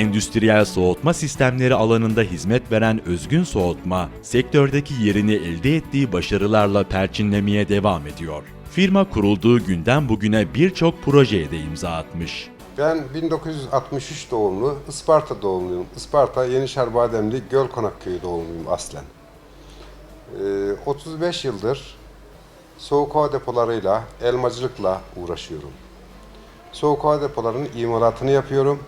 Endüstriyel soğutma sistemleri alanında hizmet veren Özgün Soğutma, sektördeki yerini elde ettiği başarılarla perçinlemeye devam ediyor. Firma kurulduğu günden bugüne birçok projeye de imza atmış. Ben 1963 doğumlu, Isparta doğumluyum. Isparta Yenişehir Bademli Gölkonak Köyü doğumluyum aslen. Ee, 35 yıldır soğuk hava depolarıyla, elmacılıkla uğraşıyorum. Soğuk hava depolarının imalatını yapıyorum.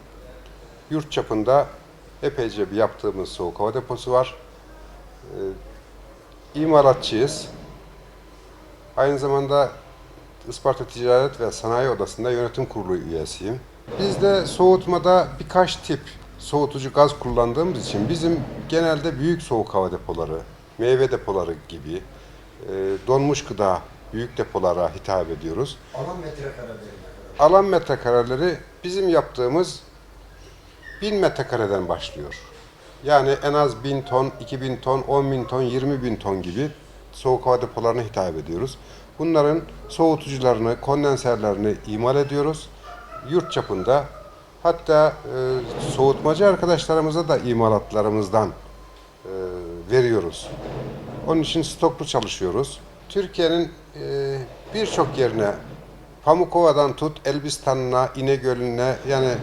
Yurt çapında epeyce bir yaptığımız soğuk hava deposu var. Ee, imalatçıyız. Aynı zamanda Isparta Ticaret ve Sanayi Odası'nda yönetim kurulu üyesiyim. Biz de soğutmada birkaç tip soğutucu gaz kullandığımız için bizim genelde büyük soğuk hava depoları, meyve depoları gibi e, donmuş gıda büyük depolara hitap ediyoruz. Alan metrekareleri? Alan metrekareleri bizim yaptığımız 1000 metrekareden başlıyor. Yani en az 1000 ton, 2000 ton, 10 bin ton, 20 bin ton gibi soğuk hava depolarına hitap ediyoruz. Bunların soğutucularını, kondenserlerini imal ediyoruz. Yurt çapında hatta e, soğutmacı arkadaşlarımıza da imalatlarımızdan e, veriyoruz. Onun için stoklu çalışıyoruz. Türkiye'nin e, birçok yerine Pamukova'dan tut Elbistan'ına, İnegöl'üne yani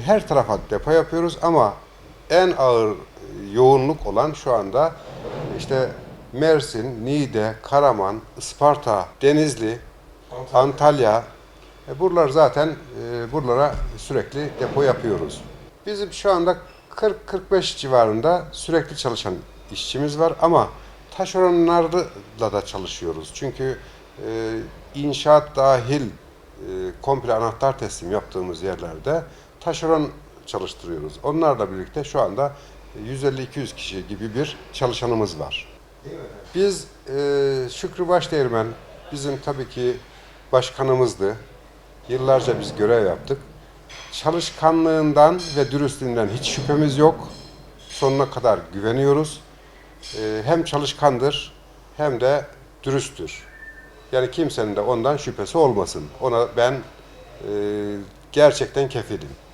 her tarafa depo yapıyoruz ama en ağır e, yoğunluk olan şu anda işte Mersin, Niğde, Karaman, Isparta, Denizli, Antalya. E, buralar zaten e, buralara sürekli depo yapıyoruz. Bizim şu anda 40-45 civarında sürekli çalışan işçimiz var ama taşeronlarla da çalışıyoruz. Çünkü e, inşaat dahil e, komple anahtar teslim yaptığımız yerlerde taşeron çalıştırıyoruz. Onlarla birlikte şu anda 150-200 kişi gibi bir çalışanımız var. Biz e, Şükrü Başdeğirmen bizim tabii ki başkanımızdı. Yıllarca biz görev yaptık. Çalışkanlığından ve dürüstlüğünden hiç şüphemiz yok. Sonuna kadar güveniyoruz. E, hem çalışkandır hem de dürüsttür. Yani kimsenin de ondan şüphesi olmasın. Ona ben e, gerçekten kefilim.